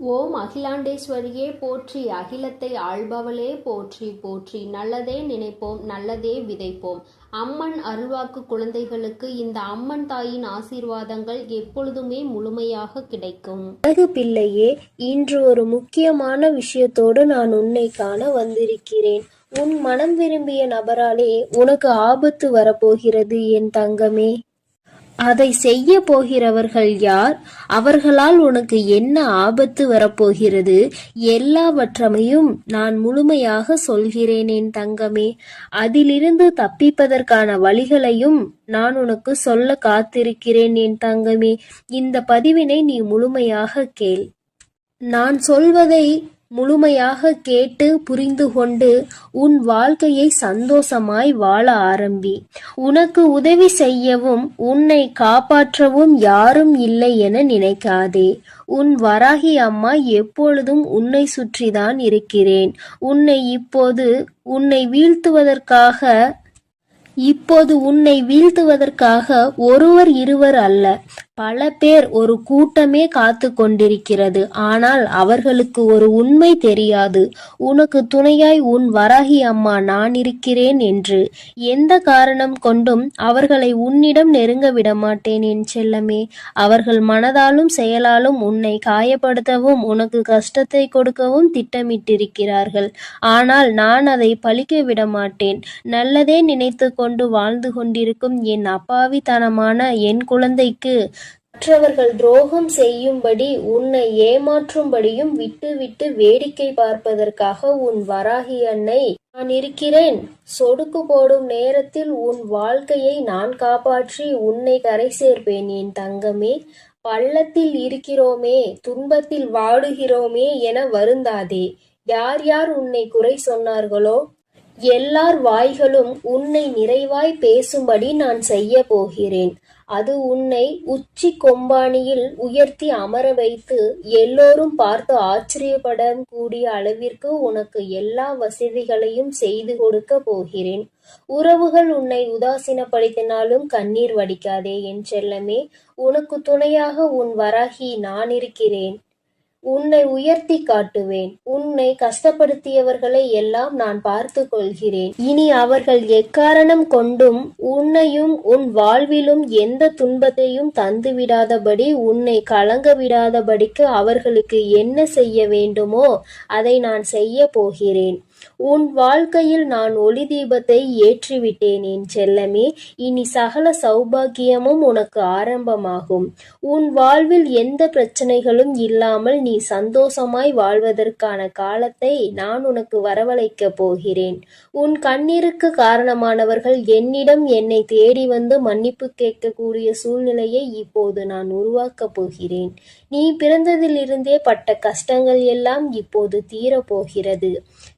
ஓம் அகிலாண்டேஸ்வரியே போற்றி. அகிலத்தை ஆள்பவளே போற்றி போற்றி. நல்லதே நினைப்போம் நல்லதே விதைப்போம். அம்மன் அருள்வாக்கு குழந்தைகளுக்கு இந்த அம்மன் தாயின் ஆசீர்வாதங்கள் எப்பொழுதுமே முழுமையாக கிடைக்கும். அழகு பிள்ளையே இன்று ஒரு முக்கியமான விஷயத்தோடு நான் உன்னை காண வந்திருக்கிறேன். உன் மனம் விரும்பிய நபராலே உனக்கு ஆபத்து வரப்போகிறது என் தங்கமே. அதை செய்ய போகிறவர்கள் யார்? அவர்களால் உனக்கு என்ன ஆபத்து வரப்போகிறது? எல்லாவற்றையும் நான் முழுமையாக சொல்கிறேன் என் தங்கமே. அதிலிருந்து தப்பிப்பதற்கான வழிகளையும் நான் உனக்கு சொல்ல காத்திருக்கிறேன் என் தங்கமே. இந்த பதிவினை நீ முழுமையாக கேள். நான் சொல்வதை முழுமையாக கேட்டு புரிந்து கொண்டு உன் வாழ்க்கையை சந்தோஷமாய் வாழ ஆரம்பி. உனக்கு உதவி செய்யவும் உன்னை காப்பாற்றவும் யாரும் இல்லை என நினைக்காதே. உன் வராகி அம்மா எப்பொழுதும் உன்னை சுற்றிதான் இருக்கிறேன். உன்னை இப்போது உன்னை வீழ்த்துவதற்காக இப்போது உன்னை வீழ்த்துவதற்காக ஒருவர் இருவர் அல்ல. பல பேர் ஒரு கூட்டமே காத்து கொண்டிருக்கிறது. ஆனால் அவர்களுக்கு ஒரு உண்மை தெரியாது. உனக்கு துணையாய் உன் வராகி அம்மா நான் இருக்கிறேன் என்று. எந்த காரணம் கொண்டும் அவர்களை உன்னிடம் நெருங்க விடமாட்டேன் என் செல்லமே. அவர்கள் மனதாலும் செயலாலும் உன்னை காயப்படுத்தவும் உனக்கு கஷ்டத்தை கொடுக்கவும் திட்டமிட்டிருக்கிறார்கள். ஆனால் நான் அதை பழிக்க விட மாட்டேன் நல்லதே நினைத்து கொண்டு வாழ்ந்து கொண்டிருக்கும் என் அப்பாவித்தனமான என் குழந்தைக்கு மற்றவர்கள் துரோகம் செய்யும்படி உன்னை ஏமாற்றும்படியும் விட்டுவிட்டு வேடிக்கை பார்ப்பதற்காக உன் வராகி அன்னை நான் இருக்கிறேன். சொடுக்கு போடும் நேரத்தில் உன் வாழ்க்கையை நான் காப்பாற்றி உன்னை கரை சேர்ப்பேன். என் தங்கமே பள்ளத்தில் இருக்கிறோமே துன்பத்தில் வாடுகிறோமே என வருந்தாதே. யார் யார் உன்னை குறை சொன்னார்களோ எல்லார் வாய்களும் உன்னை நிறைவாய் பேசும்படி நான் செய்ய போகிறேன். அது உன்னை உச்சி கொம்பானியில் உயர்த்தி அமர வைத்து எல்லோரும் பார்த்து ஆச்சரியப்பட கூடிய அளவிற்கு உனக்கு எல்லா வசதிகளையும் செய்து கொடுக்க போகிறேன். உறவுகள் உன்னை உதாசீனப்படுத்தினாலும் கண்ணீர் வடிக்காதே என் செல்லமே. உனக்கு துணையாக உன் வராகி நான் இருக்கிறேன். உன்னை உயர்த்தி காட்டுவேன். உன்னை கஷ்டப்படுத்தியவர்களை எல்லாம் நான் பார்த்து கொள்கிறேன். இனி அவர்கள் எக்காரணம் கொண்டும் உன்னையும் உன் வாழ்விலும் எந்த துன்பத்தையும் தந்துவிடாதபடி உன்னை கலங்க விடாதபடிக்கு அவர்களுக்கு என்ன செய்ய வேண்டுமோ அதை நான் செய்ய போகிறேன். உன் வாழ்க்கையில் நான் ஒளி தீபத்தை ஏற்றிவிட்டேன் என் செல்லமே. இனி சகல சௌபாகியமும் உனக்கு ஆரம்பமாகும். உன் வாழ்வில் எந்த பிரச்சனைகளும் இல்லாமல் நீ சந்தோஷமாய் வாழ்வதற்கான காலத்தை நான் உனக்கு வரவழைக்கப் போகிறேன். உன் கண்ணீருக்கு காரணமானவர்கள் என்னிடம் என்னை தேடி வந்து மன்னிப்பு கேட்கக்கூடிய சூழ்நிலையை இப்போது நான் உருவாக்கப் போகிறேன். நீ பிறந்ததிலிருந்தே பட்ட கஷ்டங்கள் எல்லாம் இப்போது தீரப்போகிறது.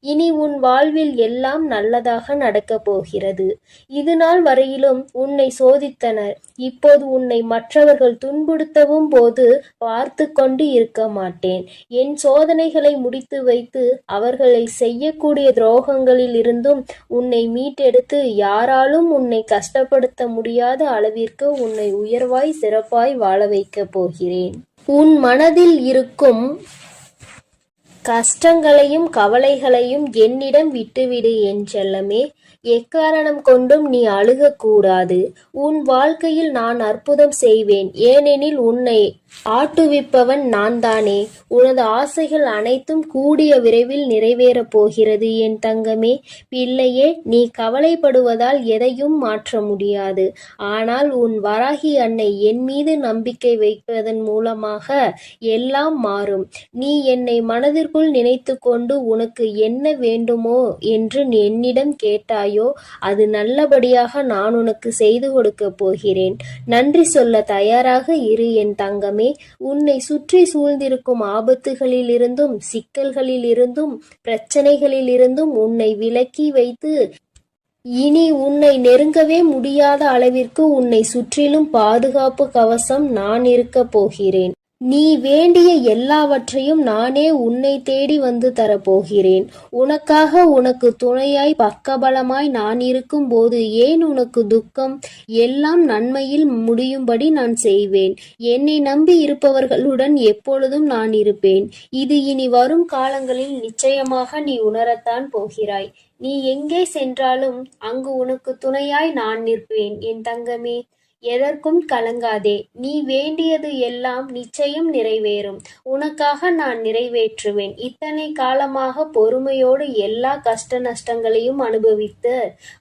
இனி உன் வாழ்வில் எல்லாம் நல்லதாக நடக்கப் போகிறது. இது நாள் வரையிலும் உன்னை சோதித்தனர். இப்போது உன்னை மற்றவர்கள் துன்புறுத்தவும் போது பார்த்து கொண்டு இருக்க மாட்டேன். என் சோதனைகளை முடித்து வைத்து அவர்களை செய்யக்கூடிய துரோகங்களில் இருந்தும் உன்னை மீட்டெடுத்து யாராலும் உன்னை கஷ்டப்படுத்த முடியாத அளவிற்கு உன்னை உயர்வாய் சிறப்பாய் வாழ வைக்கப் போகிறேன். உன் மனதில் இருக்கும் கஷ்டங்களையும் கவலைகளையும் என்னிடம் விட்டுவிடு என் செல்லமே. எக்காரணம் கொண்டும் நீ அழுகக்கூடாது. உன் வாழ்க்கையில் நான் அற்புதம் செய்வேன். ஏனெனில் உன்னை ஆட்டுவிப்பவன் நான் தானே உனது ஆசைகள் அனைத்தும் கூடிய விரைவில் நிறைவேறப் போகிறது என் தங்கமே. பிள்ளையே நீ கவலைப்படுவதால் எதையும் மாற்ற முடியாது. ஆனால் உன் வராகி அன்னை என் மீது நம்பிக்கை வைப்பதன் மூலமாக எல்லாம் மாறும். நீ என்னை மனதிற்குள் நினைத்து கொண்டு உனக்கு என்ன வேண்டுமோ என்று நீ என்னிடம் கேட்டாயோ அது நல்லபடியாக நான் உனக்கு செய்து கொடுக்கப் போகிறேன். நன்றி சொல்ல தயாராக இரு என் தங்கமே. உன்னை சுற்றி சூழ்ந்திருக்கும் ஆபத்துகளிலிருந்தும் சிக்கல்களிலிருந்தும் பிரச்சனைகளிலிருந்தும் உன்னை விலக்கி வைத்து இனி உன்னை நெருங்கவே முடியாத அளவிற்கு உன்னை சுற்றிலும் பாதுகாப்பு கவசம் நான் இருக்கப் போகிறேன். நீ வேண்டிய எல்லாவற்றையும் நானே உன்னை தேடி வந்து தரப்போகிறேன். உனக்காக உனக்கு துணையாய் பக்கபலமாய் நான் இருக்கும்போது ஏன் உனக்கு துக்கம்? எல்லாம் நன்மையில் முடியும்படி நான் செய்வேன். என்னை நம்பி இருப்பவர்களுடன் எப்பொழுதும் நான் இருப்பேன். இது இனி வரும் காலங்களில் நிச்சயமாக நீ உணரத்தான் போகிறாய். நீ எங்கே சென்றாலும் அங்கு உனக்கு துணையாய் நான் நிற்பேன். என் தங்கமே எதற்கும் கலங்காதே. நீ வேண்டியது எல்லாம் நிச்சயம் நிறைவேறும். உனக்காக நான் நிறைவேற்றுவேன். இத்தனை காலமாக பொறுமையோடு எல்லா கஷ்ட நஷ்டங்களையும் அனுபவித்து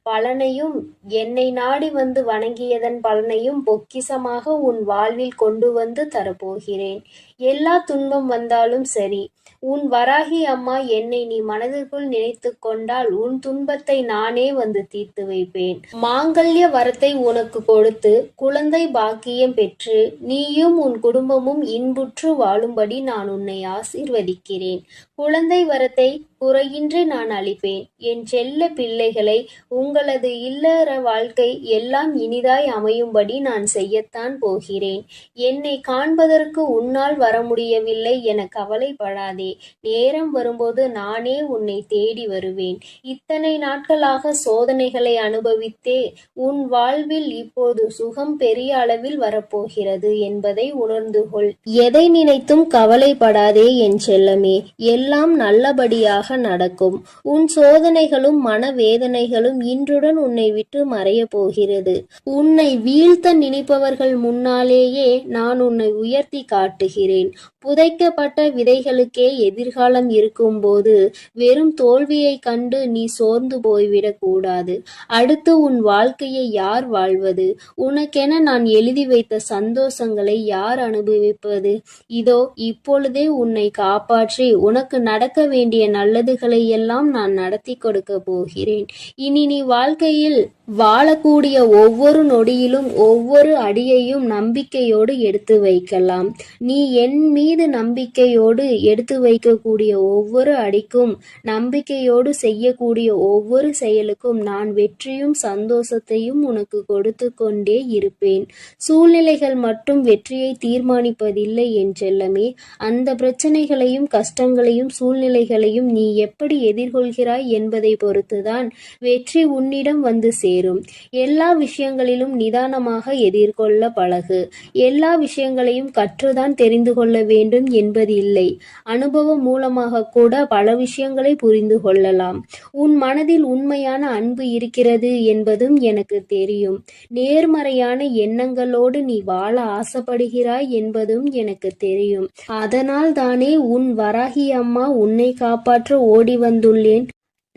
பலனையும் என்னை நாடி வந்து வணங்கியதன் பலனையும் பொக்கிசமாக உன் வாழ்வில் கொண்டு வந்து தரப்போகிறேன். எல்லா துன்பம் வந்தாலும் சரி உன் வராகி அம்மா என்னை நீ மனதிற்குள் நினைத்து கொண்டால் உன் துன்பத்தை நானே வந்து தீர்த்து வைப்பேன். மாங்கல்ய வரத்தை உனக்கு கொடுத்து குழந்தை பாக்கியம் பெற்று நீயும் உன் குடும்பமும் இன்புற்று வாழும்படி நான் உன்னை ஆசீர்வதிக்கிறேன். குழந்தை வரத்தை குறையின்றி நான் அளிப்பேன். என் செல்ல பிள்ளைகளை உங்களது இல்லற வாழ்க்கை எல்லாம் இனிதாய் அமையும்படி நான் செய்யத்தான் போகிறேன். என்னை காண்பதற்கு உன்னால் வர முடியவில்லை என கவலைப்படாதே. நேரம் வரும்போது நானே உன்னை தேடி வருவேன். இத்தனை நாட்களாக சோதனைகளை அனுபவித்தே உன் வாழ்வில் இப்போது சுகம் பெரிய அளவில் வரப்போகிறது என்பதை உணர்ந்து கொள். எதை நினைத்தும் கவலைப்படாதே என் செல்லமே. எல்லாம் நல்லபடியாக நடக்கும். உன் சோதனைகளும் மனவேதனைகளும் இன்றுடன் உன்னை விட்டு மறையப் போகிறது. உன்னை வீழ்த்த நினைப்பவர்கள் முன்னாலேயே நான் உன்னை உயர்த்தி காட்டுகிறேன். புதைக்கப்பட்ட விதைகளுக்கே எதிர்காலம் இருக்கும்போது வெறும் தோல்வியைக் கண்டு நீ சோர்ந்து போய்விடக் கூடாது. அடுத்து உன் வாழ்க்கையை யார் வாழ்வது? உனக்கென நான் எழுதி வைத்த சந்தோஷங்களை யார் அனுபவிப்பது? இதோ இப்பொழுதே உன்னை காப்பாற்றி உனக்கு நடக்க வேண்டிய நல்லதுகளை எல்லாம் நான் நடத்தி கொடுக்க போகிறேன். இனி நீ வாழ்க்கையில் வாழக்கூடிய ஒவ்வொரு நொடியிலும் ஒவ்வொரு அடியையும் நம்பிக்கையோடு எடுத்து வைக்கலாம். நீ என் மீது நம்பிக்கையோடு எடுத்து வைக்கக்கூடிய ஒவ்வொரு அடிக்கும் நம்பிக்கையோடு செய்யக்கூடிய ஒவ்வொரு செயலுக்கும் நான் வெற்றியும் சந்தோஷத்தையும் உனக்கு கொடுத்து கொண்டே இருப்பேன். சூழ்நிலைகள் மட்டும் வெற்றியை தீர்மானிப்பதில்லை என் செல்லமே. அந்த பிரச்சனைகளையும் கஷ்டங்களையும் சூழ்நிலைகளையும் நீ எப்படி எதிர்கொள்கிறாய் என்பதை பொறுத்துதான் வெற்றி உன்னிடம் வந்து சேரும். எல்லா விஷயங்களிலும் நிதானமாக எதிர்கொள்ள பழகு. எல்லா விஷயங்களையும் கற்றுதான் தெரிந்து கொள்ள வேண்டும் என்பது இல்லை அனுபவம் மூலமாக கூட பல விஷயங்களை புரிந்து கொள்ளலாம். உன் மனதில் உண்மையான அன்பு இருக்கிறது என்பதும் எனக்கு தெரியும். நேர்மறையான எண்ணங்களோடு நீ வாழ ஆசைப்படுகிறாய் என்பதும் எனக்கு தெரியும். அதனால் தானே உன் வராகி அம்மா உன்னை காப்பாற்ற ஓடி வந்துள்ளேன்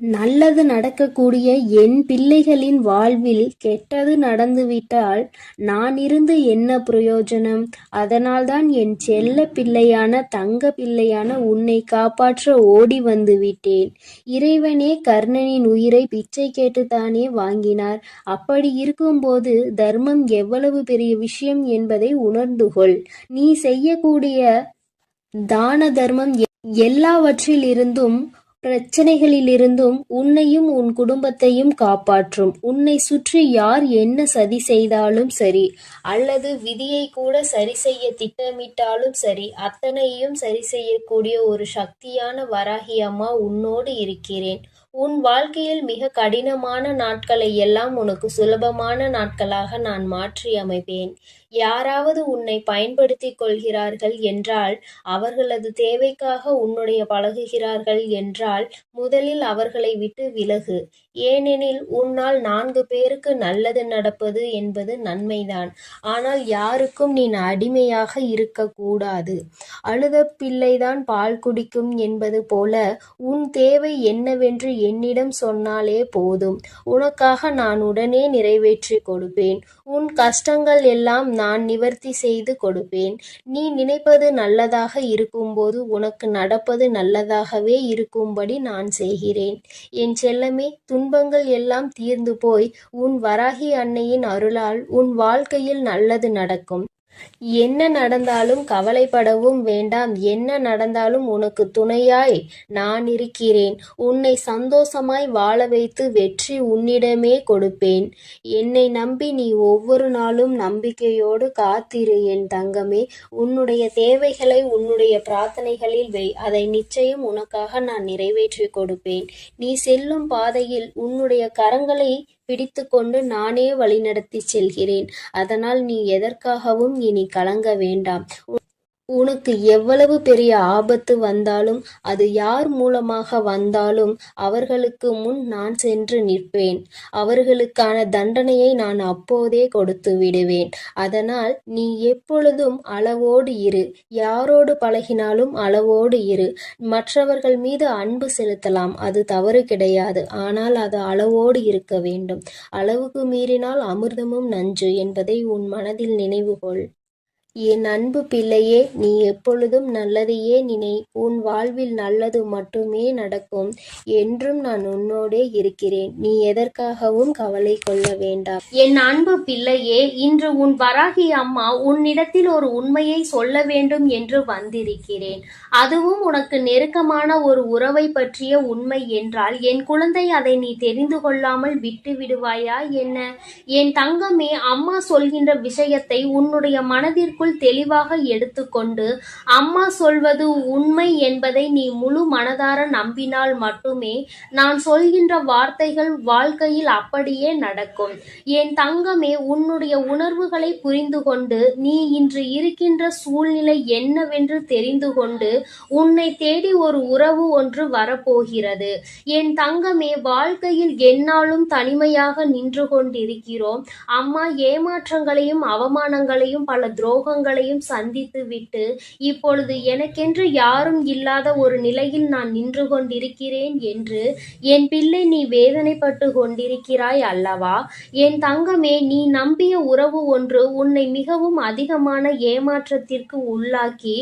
நல்லது நடக்கக்கூடிய என் பிள்ளைகளின் வாழ்வில் கெட்டது நடந்துவிட்டால் நான் இருந்து என்ன பிரயோஜனம்? அதனால்தான் என் செல்ல பிள்ளையான தங்க பிள்ளையான உன்னை காப்பாற்ற ஓடி வந்து விட்டேன் இறைவனே கர்ணனின் உயிரை பிச்சை கேட்டுத்தானே வாங்கினார். அப்படி இருக்கும்போது தர்மம் எவ்வளவு பெரிய விஷயம் என்பதை உணர்ந்து கொள். நீ செய்யக்கூடிய தான தர்மம் எ- எல்லாவற்றிலிருந்தும் பிரச்சனைகளிலிருந்தும் உன்னையும் உன் குடும்பத்தையும் காப்பாற்றும். உன்னை சுற்றி யார் என்ன சதி செய்தாலும் சரி அல்லது விதியை கூட சரி செய்ய திட்டமிட்டாலும் சரி அத்தனையும் சரி செய்யக்கூடிய ஒரு சக்தியான வராகி அம்மா உன்னோடு இருக்கிறேன். உன் வாழ்க்கையில் மிக கடினமான நாட்களை எல்லாம் உனக்கு சுலபமான நாட்களாக நான் மாற்றி அமைப்பேன் யாராவது உன்னை பயன்படுத்திக் கொள்கிறார்கள் என்றால் அவர்களது தேவைக்காக உன்னுடைய பழகுகிறார்கள் என்றால் முதலில் அவர்களை விட்டு விலகு. ஏனெனில் உன்னால் நான்கு பேருக்கு நல்லது நடப்பது என்பது நன்மைதான். ஆனால் யாருக்கும் நீ அடிமையாக இருக்கக்கூடாது அழுத பிள்ளைதான் பால் குடிக்கும் என்பது போல உன் தேவை என்னவென்று என்னிடம் சொன்னாலே போதும். உனக்காக நான் உடனே நிறைவேற்றி கொடுப்பேன். உன் கஷ்டங்கள் எல்லாம் நான் நிவர்த்தி செய்து கொடுப்பேன். நீ நினைப்பது நல்லதாக இருக்கும்போது உனக்கு நடப்பது நல்லதாகவே இருக்கும்படி நான் செய்கிறேன். என் செல்லமே துன்பங்கள் எல்லாம் தீர்ந்து போய் உன் வராகி அன்னையின் அருளால் உன் வாழ்க்கையில் நல்லது நடக்கும். என்ன நடந்தாலும் கவலைப்படவும் வேண்டாம். என்ன நடந்தாலும் உனக்கு துணையாய் நான் இருக்கிறேன். உன்னை சந்தோஷமாய் வாழ வைத்து வெற்றி உன்னிடமே கொடுப்பேன். என்னை நம்பி நீ ஒவ்வொரு நாளும் நம்பிக்கையோடு காத்திரு என் தங்கமே. உன்னுடைய தேவைகளை உன்னுடைய பிரார்த்தனைகளில் வை. அதை நிச்சயம் உனக்காக நான் நிறைவேற்றி கொடுப்பேன். நீ செல்லும் பாதையில் உன்னுடைய கரங்களை பிடித்துக்கொண்டு நானே வழிநடத்திச் செல்கிறேன். அதனால் நீ எதற்காகவும் இனி கலங்க வேண்டாம். உ- உனக்கு எவ்வளவு பெரிய ஆபத்து வந்தாலும் அது யார் மூலமாக வந்தாலும் அவர்களுக்கு முன் நான் சென்று நிற்பேன். அவர்களுக்கான தண்டனையை நான் அப்போதே கொடுத்து விடுவேன். அதனால் நீ எப்பொழுதும் அளவோடு இரு. யாரோடு பழகினாலும் அளவோடு இரு. மற்றவர்கள் மீது அன்பு செலுத்தலாம். அது தவறு கிடையாது. ஆனால் அது அளவோடு இருக்க வேண்டும். அளவுக்கு மீறினால் அமிர்தமும் நஞ்சு என்பதை உன் மனதில் நினைவுகொள். என் அன்பு பிள்ளையே நீ எப்பொழுதும் நல்லதையே நினை. உன் வாழ்வில் நல்லது மட்டுமே நடக்கும். என்றும் நான் உன்னோடே இருக்கிறேன். நீ எதற்காகவும் கவலை கொள்ள வேண்டாம். என் அன்பு பிள்ளையே இன்று உன் வராகி அம்மா உன்னிடத்தில் ஒரு உண்மையை சொல்ல வேண்டும் என்று வந்திருக்கிறேன். அதுவும் உனக்கு நெருக்கமான ஒரு உறவை பற்றிய உண்மை என்றால் என் குழந்தை அதை நீ தெரிந்து கொள்ளாமல் விட்டு விடுவாயா என்ன? என் தங்கமே அம்மா சொல்கின்ற விஷயத்தை உன்னுடைய மனதிற்குள் தெளிவாக எடுத்துக்கொண்டு அம்மா சொல்வது உண்மை என்பதை நீ முழு மனதார நம்பினால் மட்டுமே நான் சொல்கின்ற வார்த்தைகள் வாழ்க்கையில் அப்படியே நடக்கும். என் தங்கமே உன்னுடைய உணர்வுகளை புரிந்து கொண்டு நீ இன்று இருக்கின்ற சூழ்நிலை என்னவென்று தெரிந்து கொண்டு உன்னை தேடி ஒரு உறவு ஒன்று வரப்போகிறது. என் தங்கமே வாழ்க்கையில் என்னாலும் தனிமையாக நின்று கொண்டிருக்கிறோம். அம்மா ஏமாற்றங்களையும் அவமானங்களையும் பல துன்பங்களையும் சந்தித்து விட்டு இப்பொழுது எனக்கென்று யாரும் இல்லாத ஒரு நிலையில் நான் நின்று கொண்டிருக்கிறேன் என்று என் பிள்ளை நீ வேதனைப்பட்டு கொண்டிருக்கிறாய் அல்லவா? என் தங்கமே நீ நம்பிய உறவு ஒன்று உன்னை மிகவும் அதிகமான ஏமாற்றத்திற்கு உள்ளாக்கி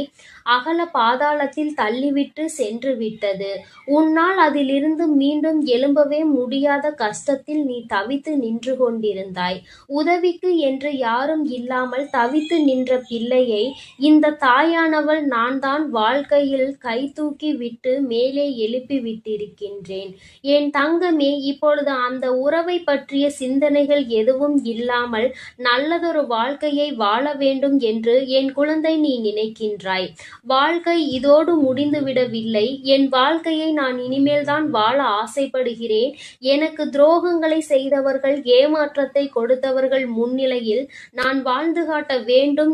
அகல பாதாளத்தில் தள்ளிவிட்டு சென்று விட்டது உன்னால் அதிலிருந்து மீண்டும் எழும்பவே முடியாத கஷ்டத்தில் நீ தவித்து நின்று கொண்டிருந்தாய். உதவிக்கு என்று யாரும் இல்லாமல் தவித்து நின்ற பிள்ளையை இந்த தாயானவள் நான் தான் வாழ்க்கையில் கை தூக்கி விட்டு மேலே எழுப்பி விட்டிருக்கின்றேன். என் தங்கமே இப்பொழுது அந்த உறவை பற்றிய சிந்தனைகள் எதுவும் இல்லாமல் நல்லதொரு வாழ்க்கையை வாழ வேண்டும் என்று என் குழந்தை நீ நினைக்கின்றாய். வாழ்க்கை இதோடு முடிந்துவிடவில்லை. என் வாழ்க்கையை நான் இனிமேல்தான் வாழ ஆசைப்படுகிறேன். எனக்கு துரோகங்களை செய்தவர்கள் ஏமாற்றத்தை கொடுத்தவர்கள் முன்னிலையில் நான் வாழ்ந்து காட்ட வேண்டும்.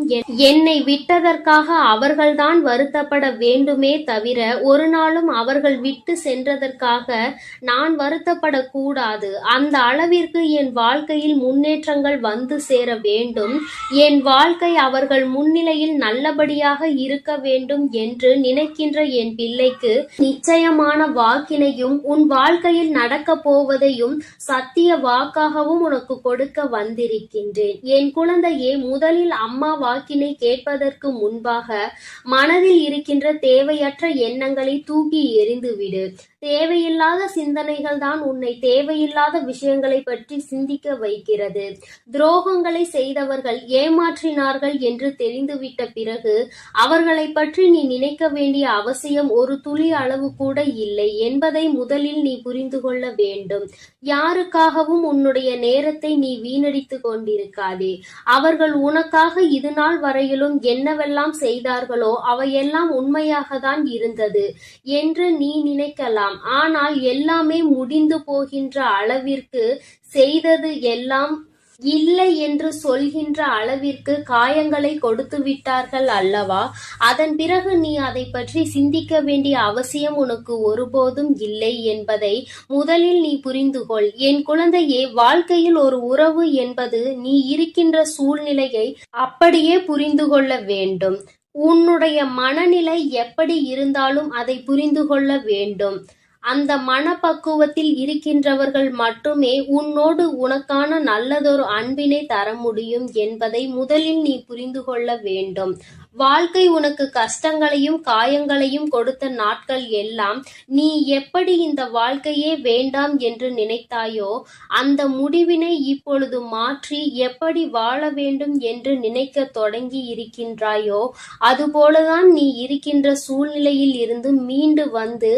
என்னை விட்டதற்காக அவர்கள்தான் வருத்தப்பட வேண்டுமே தவிர ஒரு நாளும் அவர்கள் விட்டு சென்றதற்காக நான் வருத்தப்படக்கூடாது. அந்த அளவிற்கு என் வாழ்க்கையில் முன்னேற்றங்கள் வந்து சேர வேண்டும். என் வாழ்க்கை அவர்கள் முன்னிலையில் நல்லபடியாக இருக்க வேண்டும் வேண்டும் என்று நினைக்கின்ற என் பிள்ளைக்கு நிச்சயமான வாக்கினையும் உன் வாழ்க்கையில் நடக்க போவதையும் சத்திய வாக்காகவும் உனக்கு கொடுக்க வந்திருக்கின்றேன். என் குழந்தையே முதலில் அம்மா வாக்கினை கேட்பதற்கு முன்பாக மனதில் இருக்கின்ற தேவையற்ற எண்ணங்களை தூக்கி எறிந்துவிடு. தேவையில்லாத சிந்தனைகள் தான் உன்னை தேவையில்லாத விஷயங்களை பற்றி சிந்திக்க வைக்கிறது. துரோகங்களை செய்தவர்கள் ஏமாற்றினார்கள் என்று தெரிந்துவிட்ட பிறகு அவர்களை பற்றி பற்றி நீ நினைக்க வேண்டிய அவசியம் ஒரு துளி அளவு கூட இல்லை என்பதை முதலில் நீ புரிந்து கொள்ள வேண்டும். யாருக்காகவும் உன்னுடைய நேரத்தை நீ வீணடித்து கொண்டிருக்காதே. அவர்கள் உனக்காக இது நாள் வரையிலும் என்னவெல்லாம் செய்தார்களோ அவையெல்லாம் உண்மையாக தான் இருந்தது என்று நீ நினைக்கலாம். ஆனால் எல்லாமே முடிந்து போகின்ற அளவிற்கு செய்தது எல்லாம் இல்லை என்று சொல்கின்ற அளவிற்கு காயங்களை கொடுத்து விட்டார்கள் அல்லவா? அதன் பிறகு நீ அதை பற்றி சிந்திக்க வேண்டிய அவசியம் உனக்கு ஒருபோதும் இல்லை என்பதை முதலில் நீ புரிந்து கொள் என் குழந்தையே வாழ்க்கையில் ஒரு உறவு என்பது நீ இருக்கின்ற சூழ்நிலையை அப்படியே புரிந்து கொள்ள வேண்டும். உன்னுடைய மனநிலை எப்படி இருந்தாலும் அதை புரிந்து கொள்ள வேண்டும். அந்த மனப்பக்குவத்தில் இருக்கின்றவர்கள் மட்டுமே உன்னோடு உனக்கான நல்லதொரு அன்பினை தர முடியும் என்பதை முதலில் நீ புரிந்து கொள்ள வேண்டும். வாழ்க்கை உனக்கு கஷ்டங்களையும் காயங்களையும் கொடுத்த நாட்கள் எல்லாம் நீ எப்படி இந்த வாழ்க்கையே வேண்டாம் என்று நினைத்தாயோ அந்த முடிவினை இப்பொழுது மாற்றி எப்படி வாழ வேண்டும் என்று நினைக்க தொடங்கி இருக்கின்றாயோ அதுபோலதான் நீ இருக்கின்ற சூழ்நிலையில் இருந்து மீண்டு வந்து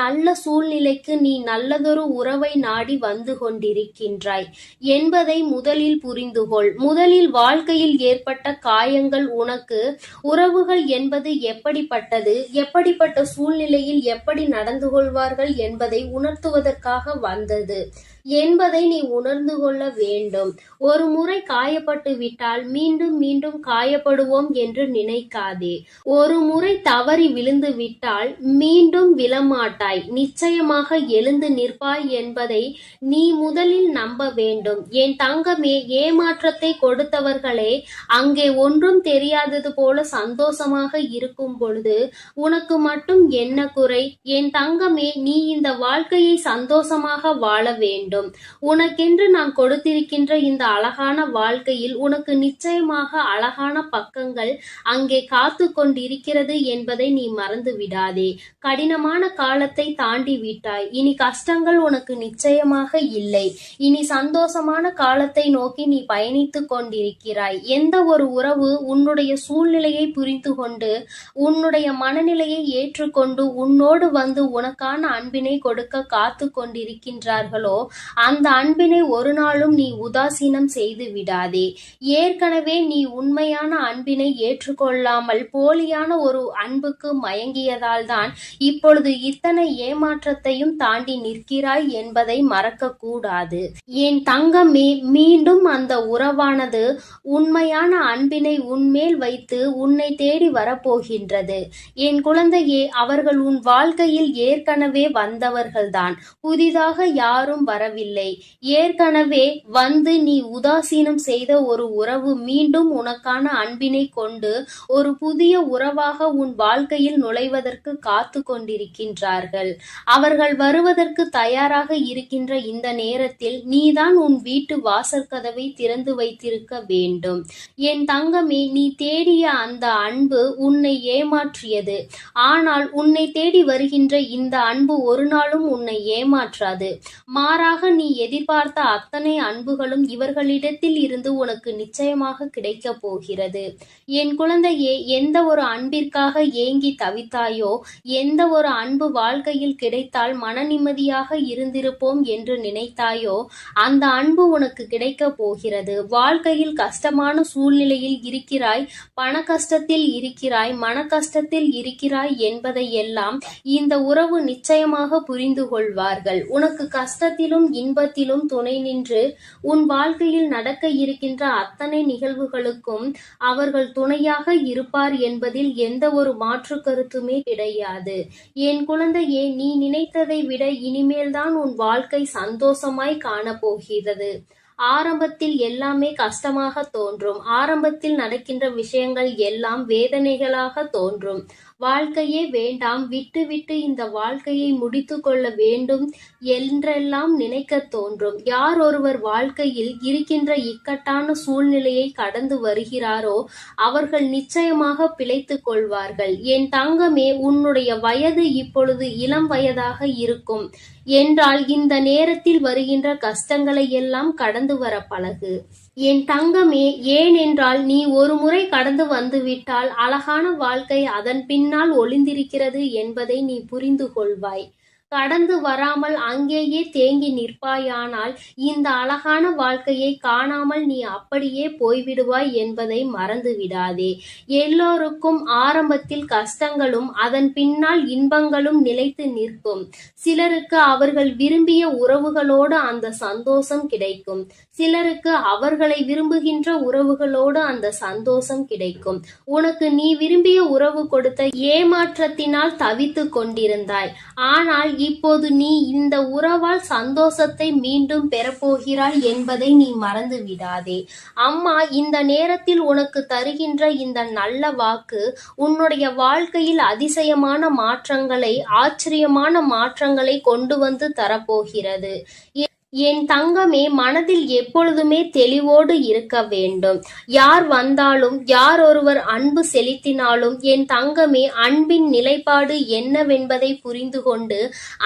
நல்ல சூழ்நிலைக்கு நீ நல்லதொரு உறவை நாடி வந்து கொண்டிருக்கின்றாய். என்பதை முதலில் புரிந்துகொள். முதலில் வாழ்க்கையில் ஏற்பட்ட காயங்கள் உனக்கு உறவுகள் என்பது எப்படிப்பட்டது எப்படிப்பட்ட சூழ்நிலையில் எப்படி நடந்து கொள்வார்கள் என்பதை உணர்த்துவதற்காக வந்தது. என்பதை நீ உணர்ந்து கொள்ள வேண்டும். ஒரு முறை காயப்பட்டு விட்டால் மீண்டும் மீண்டும் காயப்படுவோம் என்று நினைக்காதே. ஒரு முறை தவறி விழுந்து விட்டால் மீண்டும் விழமாட்டாய். நிச்சயமாக எழுந்து நிற்பாய் என்பதை நீ முதலில் நம்ப வேண்டும். என் தங்கமே ஏமாற்றத்தை கொடுத்தவர்களே அங்கே ஒன்றும் தெரியாதது போல சந்தோஷமாக இருக்கும் பொழுது உனக்கு மட்டும் என்ன குறை? என் தங்கமே நீ இந்த வாழ்க்கையை சந்தோஷமாக வாழ வேண்டும். உனக்கென்று நான் கொடுத்திருக்கின்ற இந்த அழகான வாழ்க்கையில் உனக்கு நிச்சயமாக அழகான பக்கங்கள் அங்கே காத்து கொண்டிருக்கிறது என்பதை நீ மறந்து விடாதே. கடினமான காலத்தை தாண்டி விட்டாய். இனி கஷ்டங்கள் உனக்கு நிச்சயமாக இல்லை. இனி சந்தோஷமான காலத்தை நோக்கி நீ பயணித்துக் கொண்டிருக்கிறாய். எந்த ஒரு உறவு உன்னுடைய சூழ்நிலையை புரிந்து கொண்டு உன்னுடைய மனநிலையை ஏற்றுக்கொண்டு உன்னோடு வந்து உனக்கான அன்பினை கொடுக்க காத்து கொண்டிருக்கின்றார்களோ அந்த அன்பினை ஒரு நாளும் நீ உதாசீனம் செய்து விடாதே. ஏற்கனவே நீ உண்மையான அன்பினை ஏற்றுக்கொள்ளாமல் போலியான ஒரு அன்புக்கு மயங்கியதால் தான் இப்பொழுது இத்தனை ஏமாற்றத்தையும் தாண்டி நிற்கிறாய் என்பதை மறக்க கூடாது என் தங்கமே மீண்டும் அந்த உறவானது உண்மையான அன்பினை உன்மேல் வைத்து உன்னை தேடி வரப்போகின்றது. என் குழந்தையே அவர்கள் உன் வாழ்க்கையில் ஏற்கனவே வந்தவர்கள்தான். புதிதாக யாரும் வர வரவில்லை ஏற்கனவே வந்து நீ உதாசீனம் செய்த ஒரு உறவு மீண்டும் உனக்கான அன்பினை கொண்டு ஒரு புதிய உறவாக உன் வாழ்க்கையில் நுழைவதற்கு காத்து கொண்டிருக்கின்றார்கள். அவர்கள் வருவதற்கு தயாராக இருக்கின்ற இந்த நேரத்தில் நீதான் உன் வீட்டு வாசற்கதவை திறந்து வைத்திருக்க வேண்டும். என் தங்கமே நீ தேடிய அந்த அன்பு உன்னை ஏமாற்றியது. ஆனால் உன்னை தேடி வருகின்ற இந்த அன்பு ஒரு நாளும் உன்னை ஏமாற்றாது. மாறாக நீ எதிர்பார்த்த அத்தனை அன்புகளும் இவர்களிடத்தில் இருந்து உனக்கு நிச்சயமாக கிடைக்கப் போகிறது. என் குழந்தையே எந்த ஒரு அன்பிற்காக ஏங்கி தவித்தாயோ எந்த ஒரு அன்பு வாழ்க்கையில் கிடைத்தால் மன நிம்மதியாக இருந்திருப்போம் என்று நினைத்தாயோ அந்த அன்பு உனக்கு கிடைக்கப் போகிறது. வாழ்க்கையில் கஷ்டமான சூழ்நிலையில் இருக்கிறாய் பண கஷ்டத்தில் இருக்கிறாய் மன கஷ்டத்தில் இருக்கிறாய் என்பதை எல்லாம் இந்த உறவு நிச்சயமாக புரிந்து கொள்வார்கள். உனக்கு கஷ்டத்திலும் இன்பத்திலும் துணை நின்று உன் வாழ்க்கையில் நடக்க இருக்கின்ற அத்தனை நிகழ்வுகளுக்கும் அவர்கள் துணையாக இருப்பார் என்பதில் எந்த ஒரு மாற்று கருத்துமே கிடையாது. என் குழந்தையே நீ நினைத்ததை விட இனிமேல்தான் உன் வாழ்க்கை சந்தோஷமாய் காணப்போகிறது. ஆரம்பத்தில் எல்லாமே கஷ்டமாக தோன்றும். ஆரம்பத்தில் நடக்கின்ற விஷயங்கள் எல்லாம் வேதனைகளாக தோன்றும். வாழ்க்கையே வேண்டாம் விட்டுவிட்டு இந்த வாழ்க்கையை முடித்து கொள்ள வேண்டும் என்றெல்லாம் நினைக்க தோன்றும். யார் ஒருவர் வாழ்க்கையில் இருக்கின்ற இக்கட்டான சூழ்நிலையை கடந்து வருகிறாரோ அவர்கள் நிச்சயமாக பிழைத்து கொள்வார்கள். என் தங்கமே உன்னுடைய வயது இப்பொழுது இளம் வயதாக இருக்கும். என்றால் இந்த நேரத்தில் வருகின்ற கஷ்டங்களை எல்லாம் கடந்து வர பழகு. என் தங்கமே ஏனென்றால் நீ ஒரு முறை கடந்து வந்துவிட்டால் அழகான வாழ்க்கை அதன் பின்னால் ஒளிந்திருக்கிறது என்பதை நீ புரிந்து கொள்வாய் கடந்து வராமல் அங்கேயே தேங்கி நிற்பாயானால் இந்த அழகான வாழ்க்கையை காணாமல் நீ அப்படியே போய்விடுவாய் என்பதை மறந்து விடாதே எல்லோருக்கும் ஆரம்பத்தில் கஷ்டங்களும் அதன் பின்னால் இன்பங்களும் நிலைத்து நிற்கும். சிலருக்கு அவர்கள் விரும்பிய உறவுகளோடு அந்த சந்தோஷம் கிடைக்கும். சிலருக்கு அவர்களை விரும்புகின்ற உறவுகளோடு அந்த சந்தோஷம் கிடைக்கும். உனக்கு நீ விரும்பிய உறவு கொடுத்த ஏமாற்றத்தினால் தவித்து கொண்டிருந்தாய். ஆனால் இப்போது நீ இந்த உறவால் சந்தோஷத்தை மீண்டும் பெறப்போகிறாய் என்பதை நீ மறந்து விடாதே. அம்மா இந்த நேரத்தில் உனக்கு தருகின்ற இந்த நல்ல வாக்கு உன்னுடைய வாழ்க்கையில் அதிசயமான மாற்றங்களை ஆச்சரியமான மாற்றங்களை கொண்டு வந்து தரப்போகிறது. என் தங்கமே மனதில் எப்பொழுதுமே தெளிவோடு இருக்க வேண்டும். யார் வந்தாலும் யார் ஒருவர் அன்பு செலுத்தினாலும் என் தங்கமே அன்பின் நிலைப்பாடு என்னவென்பதை புரிந்து கொண்டு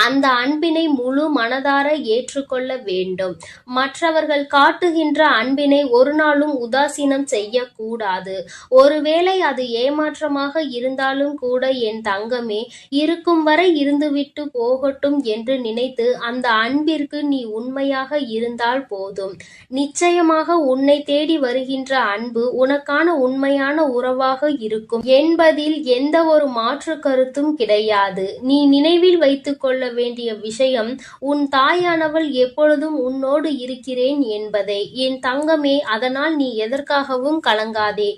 அந்த அன்பினை முழு மனதார ஏற்றுக்கொள்ள வேண்டும். மற்றவர்கள் காட்டுகின்ற அன்பினை ஒரு நாளும் உதாசீனம் செய்யக்கூடாது. ஒருவேளை அது ஏமாற்றமாக இருந்தாலும் கூட என் தங்கமே இருக்கும் வரை இருந்துவிட்டு போகட்டும் என்று நினைத்து அந்த அன்பிற்கு நீ உண்மையாக இருந்தால் போதும். நிச்சயமாக உன்னை தேடி வருகின்ற அன்பு உனக்கான உண்மையான உறவாக இருக்கும். என்பதில் எந்த ஒரு மாற்று கருத்தும் கிடையாது. நீ நினைவில் வைத்துக் கொள்ள வேண்டிய விஷயம் உன் தாயானவள் எப்பொழுதும் உன்னோடு இருக்கிறேன் என்பதை. என் தங்கமே அதனால் நீ எதற்காகவும் கலங்காதே.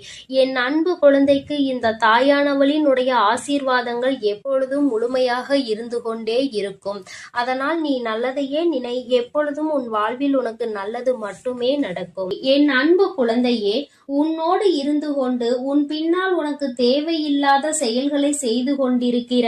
என் அன்பு குழந்தைக்கு இந்த தாயானவளினுடைய ஆசீர்வாதங்கள் எப்பொழுதும் முழுமையாக இருந்து கொண்டே இருக்கும். அதனால் நீ நல்லதையே நினை எப்பொழுதும் உன் வாழ்வில் உனக்கு நல்லது மட்டுமே நடக்கும். என் அன்பு குழந்தையே உன்னோடு இருந்து கொண்டு உன் பின்னால் உனக்கு தேவையில்லாத செயல்களை செய்து கொண்டிருக்கிற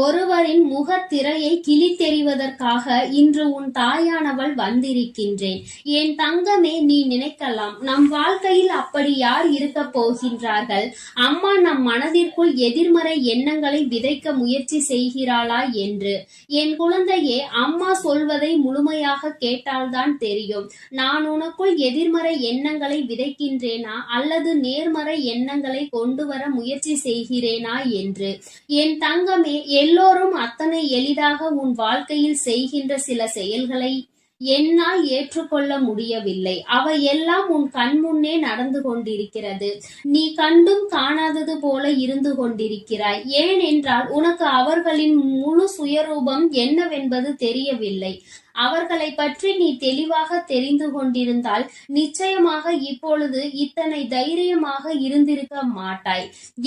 ஒருவரின் முகத்திரையை கிழித்தெறிவதற்காக இன்று உன் தாயானவள் வந்திருக்கின்றேன். என் தங்கமே நீ நினைக்கலாம் நம் வாழ்க்கையில் அப்படி யார் இருக்க போகின்றார்கள்? அம்மா நம் மனதிற்குள் எதிர்மறை எண்ணங்களை விதைக்க முயற்சி செய்கிறாளா என்று. என் குழந்தையே அம்மா சொல்வதை முழுமையாக கேட்டால்தான் தெரியும். நான் உனக்குள் எதிர்மறை எண்ணங்களை விதைக்கின்றேனா? அல்லது நேர்மறை எண்ணங்களை கொண்டு வர முயற்சி செய்கிறேனா என்று? என் தங்கமே எல்லோரும் அத்தனை எளிதாக உன் வாழ்க்கையில் செய்கின்ற சில செயல்களை என்னால் ஏற்றுக்கொள்ள முடியவில்லை. அவை எல்லாம் உன் கண் முன்னே நடந்து கொண்டிருக்கிறது. நீ கண்டும் காணாதது போல இருந்து கொண்டிருக்கிறாய். ஏனென்றால் உனக்கு அவர்களின் முழு சுயரூபம் என்னவென்பது தெரியவில்லை. அவர்களை பற்றி நீ தெளிவாக தெரிந்து கொண்டிருந்தால் நிச்சயமாக இப்பொழுது இத்தனை தைரியமாக இருந்திருக்க மாட்டாய்.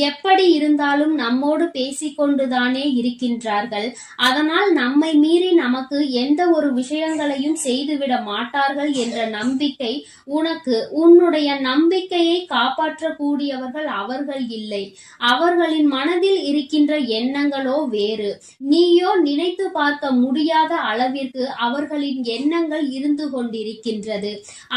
எப்படி இருந்தாலும் நம்மோடு பேசிக்கொண்டுதானே இருக்கின்றார்கள். அதனால் நம்மை மீறி நமக்கு எந்த ஒரு விஷயங்களையும் செய்துவிட மாட்டார்கள் என்ற நம்பிக்கை உனக்கு. உன்னுடைய நம்பிக்கையை காப்பாற்றக்கூடியவர்கள் அவர்கள் இல்லை. அவர்களின் மனதில் இருக்கின்ற எண்ணங்களோ வேறு. நீயோ நினைத்து பார்க்க முடியாத அளவிற்கு அவர்களின் எண்ணங்கள் இருந்து கொண்டிருக்கின்றது.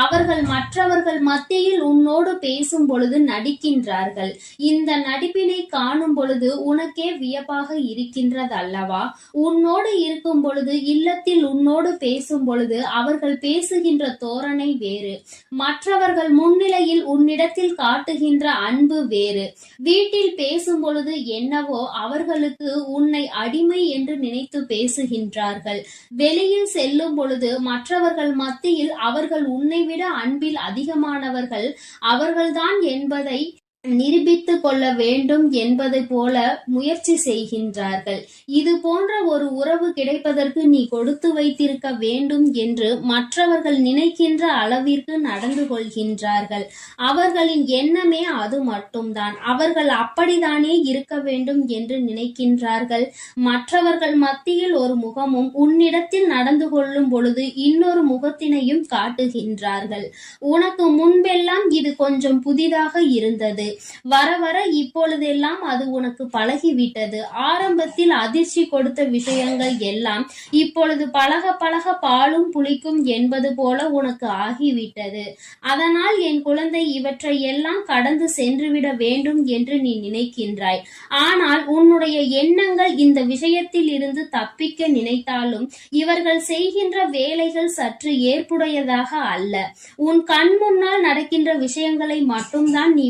அவர்கள் மற்றவர்கள் மத்தியில் உன்னோடு பேசும் பொழுது நடிக்கின்றார்கள். இந்த நடிப்பினை காணும் பொழுது உனக்கே வியப்பாக இருக்கின்றது அல்லவா உன்னோடு இருக்கும் பொழுது இல்லத்தில் உன்னோடு பேசும் பொழுது அவர்கள் பேசுகின்ற தோரணை வேறு. மற்றவர்கள் முன்னிலையில் உன்னிடத்தில் காட்டுகின்ற அன்பு வேறு. வீட்டில் பேசும் பொழுது என்னவோ அவர்களுக்கு உன்னை அடிமை என்று நினைத்து பேசுகின்றார்கள். வெளியில் செல்லும் பொழுது மற்றவர்கள் மத்தியில் அவர்கள் உன்னை விட அன்பில் அதிகமானவர்கள் அவர்கள்தான் என்பதை நிரூபித்துக் கொள்ள வேண்டும் என்பதை போல முயற்சி செய்கின்றார்கள். இது போன்ற ஒரு உறவு கிடைப்பதற்கு நீ கொடுத்து வைத்திருக்க வேண்டும் என்று மற்றவர்கள் நினைக்கின்ற அளவிற்கு நடந்து கொள்கின்றார்கள். அவர்களின் எண்ணமே அது மட்டும்தான். அவர்கள் அப்படித்தானே இருக்க வேண்டும் என்று நினைக்கின்றார்கள். மற்றவர்கள் மத்தியில் ஒரு முகமும் உன்னிடத்தில் நடந்து கொள்ளும் பொழுது இன்னொரு முகத்தினையும் காட்டுகின்றார்கள். உனக்கு முன்பெல்லாம் இது கொஞ்சம் புதிதாக இருந்தது. வர வர இப்பொழுதெல்லாம் அது உனக்கு பழகிவிட்டது. ஆரம்பத்தில் அதிர்ச்சி கொடுத்த விஷயங்கள் எல்லாம் இப்பொழுது பழக பழக பாலும் புளிக்கும் என்பது போல உனக்கு ஆகிவிட்டது. அதனால் என் குழந்தை இவற்றை எல்லாம் கடந்து சென்றுவிட வேண்டும் என்று நீ நினைக்கின்றாய். ஆனால் உன்னுடைய எண்ணங்கள் இந்த விஷயத்தில் இருந்து தப்பிக்க நினைத்தாலும் இவர்கள் செய்கின்ற வேலைகள் சற்று ஏற்புடையதாக அல்ல. உன் கண் முன்னால் நடக்கின்ற விஷயங்களை மட்டும்தான் நீ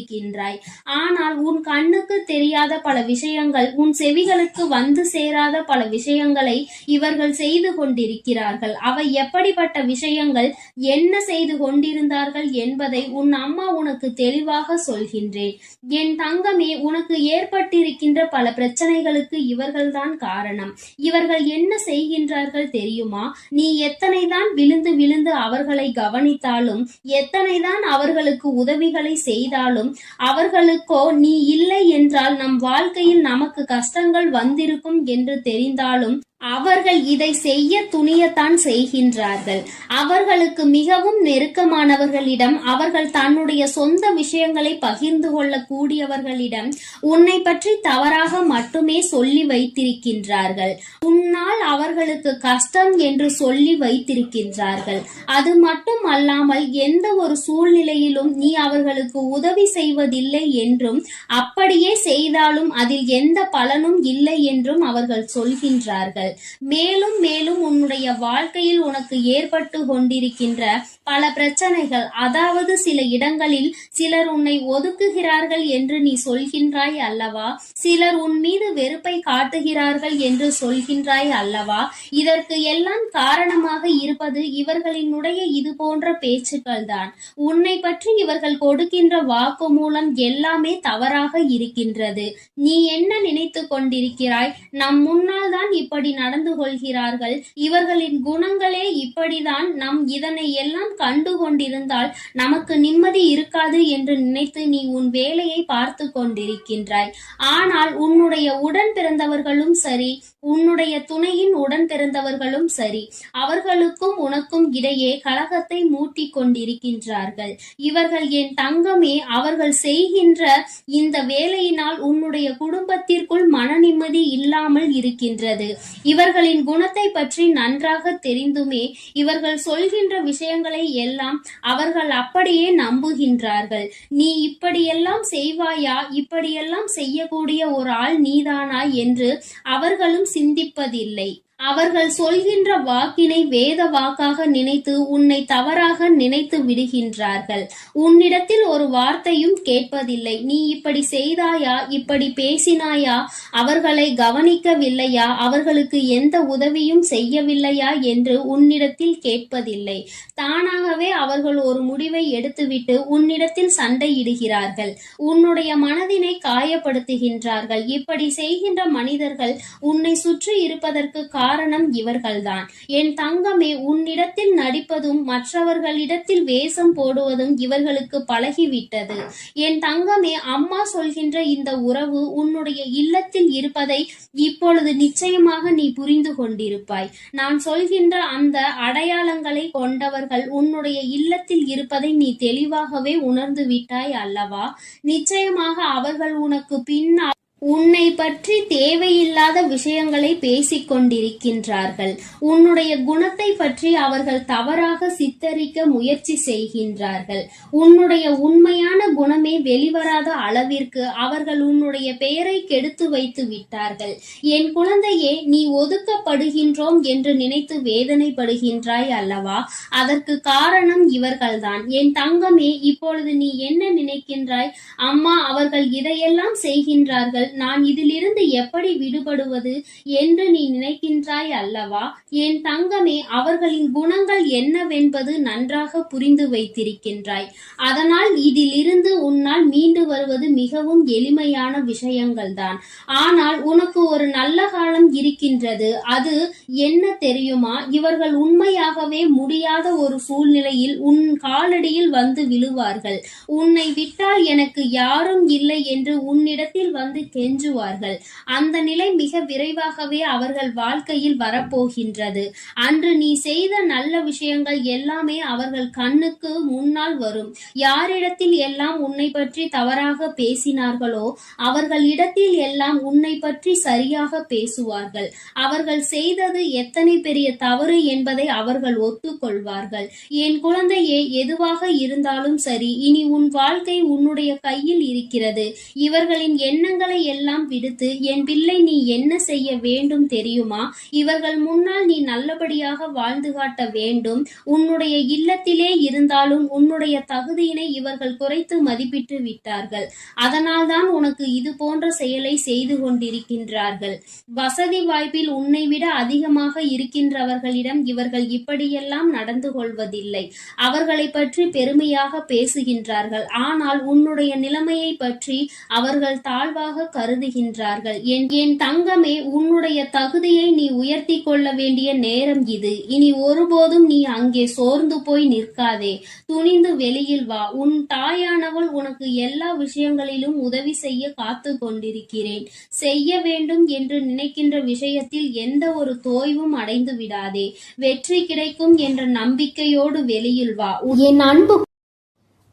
பார்த்திருக்கின்றாய் ஆனால் உன் கண்ணுக்கு தெரியாத பல விஷயங்கள் உன் செவிகளுக்கு வந்து சேராத பல விஷயங்களை இவர்கள் செய்து கொண்டிருக்கிறார்கள். அவை எப்படிப்பட்ட விஷயங்கள் என்ன செய்து கொண்டிருந்தார்கள் என்பதை உன் அம்மா உனக்கு தெளிவாக சொல்கின்றேன். என் தங்கமே உனக்கு ஏற்பட்டிருக்கின்ற பல பிரச்சனைகளுக்கு இவர்கள்தான் காரணம். இவர்கள் என்ன செய்கின்றார்கள் தெரியுமா? நீ எத்தனைதான் விழுந்து விழுந்து அவர்களை கவனித்தாலும் எத்தனைதான் அவர்களுக்கு உதவிகளை செய்தாலும் அவர்களுக்கோ நீ இல்லை என்றால் நம் வாழ்க்கையில் நமக்கு கஷ்டங்கள் வந்திருக்கும் என்று தெரிந்தாலும் அவர்கள் இதை செய்ய துணியத்தான் செய்கின்றார்கள். அவர்களுக்கு மிகவும் நெருக்கமானவர்களிடம் அவர்கள் தன்னுடைய சொந்த விஷயங்களை பகிர்ந்து கொள்ளக்கூடியவர்களிடம் உன்னை பற்றி தவறாக மட்டுமே சொல்லி வைத்திருக்கின்றார்கள். உன்னால் அவர்களுக்கு கஷ்டம் என்று சொல்லி வைத்திருக்கின்றார்கள். அது மட்டும் அல்லாமல் எந்த ஒரு சூழ்நிலையிலும் நீ அவர்களுக்கு உதவி செய்வதில்லை என்றும் அப்படியே செய்தாலும் அதில் எந்த பலனும் இல்லை என்றும் அவர்கள் சொல்கின்றார்கள். மேலும் மேலும் உன்னுடைய வாழ்க்கையில் உனக்கு ஏற்பட்டு கொண்டிருக்கின்ற பல பிரச்சனைகள் அதாவது சில இடங்களில் சிலர் உன்னை ஒதுக்குகிறார்கள் என்று நீ சொல்கின்றாய் அல்லவா? சிலர் உன் மீது வெறுப்பை காட்டுகிறார்கள் என்று சொல்கின்றாய் அல்லவா? இதற்கு எல்லாம் காரணமாக இருப்பது இவர்களினுடைய இது போன்ற பேச்சுக்கள் தான் உன்னை பற்றி இவர்கள் கொடுக்கின்ற வாக்கு மூலம் எல்லாமே தவறாக இருக்கின்றது. நீ என்ன நினைத்து கொண்டிருக்கிறாய்? நம் முன்னால் தான் இப்படி நடந்து கொள்கிறார்கள். இவர்களின் குணங்களே இப்படிதான். நம் இதனை எல்லாம் கண்டு கொண்டிருந்தால் நமக்கு நிம்மதி இருக்காது என்று நினைத்து நீ உன் வேலையை பார்த்து கொண்டிருக்கின்றாய். ஆனால் உன்னுடைய உடன் பிறந்தவர்களும் சரி உன்னுடைய துணையின் உடன் பிறந்தவர்களும் சரி அவர்களுக்கும் உனக்கும் இடையே கலகத்தை மூட்டி கொண்டிருக்கின்றார்கள். இவர்கள் என் தங்கமே அவர்கள் செய்கின்ற இந்த வேலையினால் உன்னுடைய குடும்பத்திற்குள் மன நிம்மதி இல்லாமல் இருக்கின்றது. இவர்களின் குணத்தை பற்றி நன்றாக தெரிந்துமே இவர்கள் சொல்கின்ற விஷயங்களை எல்லாம் அவர்கள் அப்படியே நம்புகின்றார்கள். நீ இப்படியெல்லாம் செய்வாயா? இப்படியெல்லாம் செய்யக்கூடிய ஒரு ஆள் நீதானா? என்று அவர்களும் சிந்திப்பதில்லை. அவர்கள் சொல்கின்ற வாக்கினை வேத வாக்காக நினைத்து உன்னை தவறாக நினைத்து விடுகின்றார்கள். உன்னிடத்தில் ஒரு வார்த்தையும் கேட்பதில்லை. நீ இப்படி செய்தாயா? இப்படி பேசினாயா? அவர்களை கவனிக்கவில்லையா? அவர்களுக்கு எந்த உதவியும் செய்யவில்லையா என்று உன்னிடத்தில் கேட்பதில்லை. தானாகவே அவர்கள் ஒரு முடிவை எடுத்துவிட்டு உன்னிடத்தில் சண்டையிடுகிறார்கள். உன்னுடைய மனதினை காயப்படுத்துகின்றார்கள். இப்படி செய்கின்ற மனிதர்கள் உன்னை சுற்றி இருப்பதற்கு காரணம் இவர்கள்தான். என் தங்கமே உன்னிடத்தில் நடிப்பதும் மற்றவர்களிடத்தில் வேஷம் போடுவதும் இவர்களுக்கு பழகிவிட்டது. என் தங்கமே அம்மா சொல்கின்ற இந்த உறவு உன்னுடைய இல்லத்தில் இருப்பதை இப்பொழுது நிச்சயமாக நீ புரிந்து கொண்டிருப்பாய். நான் சொல்கின்ற அந்த அடையாளங்களை கொண்டவர்கள் உன்னுடைய இல்லத்தில் இருப்பதை நீ தெளிவாகவே உணர்ந்து விட்டாய் அல்லவா? நிச்சயமாக அவர்கள் உனக்கு பின்னால் உன்னை பற்றி தேவையில்லாத விஷயங்களை பேசிக் கொண்டிருக்கின்றார்கள். உன்னுடைய குணத்தை பற்றி அவர்கள் தவறாக சித்தரிக்க முயற்சி செய்கின்றார்கள். உன்னுடைய உண்மையான குணமே வெளிவராத அளவிற்கு அவர்கள் உன்னுடைய பெயரை கெடுத்து வைத்து விட்டார்கள். என் குழந்தையே நீ ஒதுக்கப்படுகின்றோம் என்று நினைத்து வேதனைப்படுகின்றாய் அல்லவா? அதற்கு காரணம் இவர்கள்தான். என் தங்கமே இப்பொழுது நீ என்ன நினைக்கின்றாய்? அம்மா அவர்கள் இதையெல்லாம் செய்கின்றார்கள். நான் இதிலிருந்து எப்படி விடுபடுவது என்று நீ நினைக்கின்றாய் அல்லவா? என் தங்கமே அவர்களின் குணங்கள் என்னவென்பது நன்றாக புரிந்து வைத்திருக்கின்றாய். அதனால் இதிலிருந்து உன்னால் மீண்டு வருவது மிகவும் எளிமையான விஷயங்கள் தான் ஆனால் உனக்கு ஒரு நல்ல காலம் இருக்கின்றது. அது என்ன தெரியுமா? இவர்கள் உண்மையாகவே முடியாத ஒரு சூழ்நிலையில் உன் காலடியில் வந்து விழுவார்கள். உன்னை விட்டால் எனக்கு யாரும் இல்லை என்று உன்னிடத்தில் வந்து கெஞ்சுவார்கள் அந்த நிலை மிக விரைவாகவே அவர்கள் வாழ்க்கையில் வரப்போகின்றது. அன்று நீ செய்த நல்ல விஷயங்கள் எல்லாமே அவர்கள் கண்ணுக்கு முன்னால் வரும். யாரிடத்தில் எல்லாம் உன்னை பற்றி தவறாக பேசினார்களோ அவர்களிடத்தில் எல்லாம் உன்னை பற்றி சரியாக பேசுவார்கள். அவர்கள் செய்தது எத்தனை பெரிய தவறு என்பதை அவர்கள் ஒத்துக்கொள்வார்கள். என் குழந்தையே எதுவாக இருந்தாலும் சரி இனி உன் வாழ்க்கை உன்னுடைய கையில் இருக்கிறது. இவர்களின் எண்ணங்களை எல்லாம் விடுத்து என் பிள்ளை நீ என்ன செய்ய வேண்டும் தெரியுமா? இவர்கள் முன்னால் நீ நல்லபடியாக வாழ்ந்து காட்ட வேண்டும். உன்னுடைய இல்லத்திலே இருந்தாலும் உன்னுடைய தகுதியினை இவர்கள் குறைத்து மதிப்பிட்டு விட்டார்கள். அதனால்தான் உனக்கு இது போன்ற செயலை செய்து கொண்டிருக்கின்றார்கள். வசதி வாய்ப்பில் உன்னை விட அதிகமாக இருக்கின்றவர்களிடம் இவர்கள் இப்படியெல்லாம் நடந்து கொள்வதில்லை. அவர்களை பற்றி பெருமையாக பேசுகின்றார்கள். ஆனால் உன்னுடைய நிலைமையை பற்றி அவர்கள் தாழ்வாக கருதுகின்றார்கள். என் தங்கமே உன்னுடைய தகுதியை நீ உயர்த்தி கொள்ள வேண்டிய நேரம் இது. இனி ஒருபோதும் நீ அங்கே சோர்ந்து போய் நிற்காதே. துணிந்து வெளியில் வா. உன் தாயானவள் உனக்கு எல்லா விஷயங்களிலும் உதவி செய்ய காத்து கொண்டிருக்கிறேன். செய்ய வேண்டும் என்று நினைக்கின்ற விஷயத்தில் எந்த ஒரு தோய்வும் அடைந்து விடாதே. வெற்றி கிடைக்கும் என்ற நம்பிக்கையோடு வெளியில் வா. என் அன்பு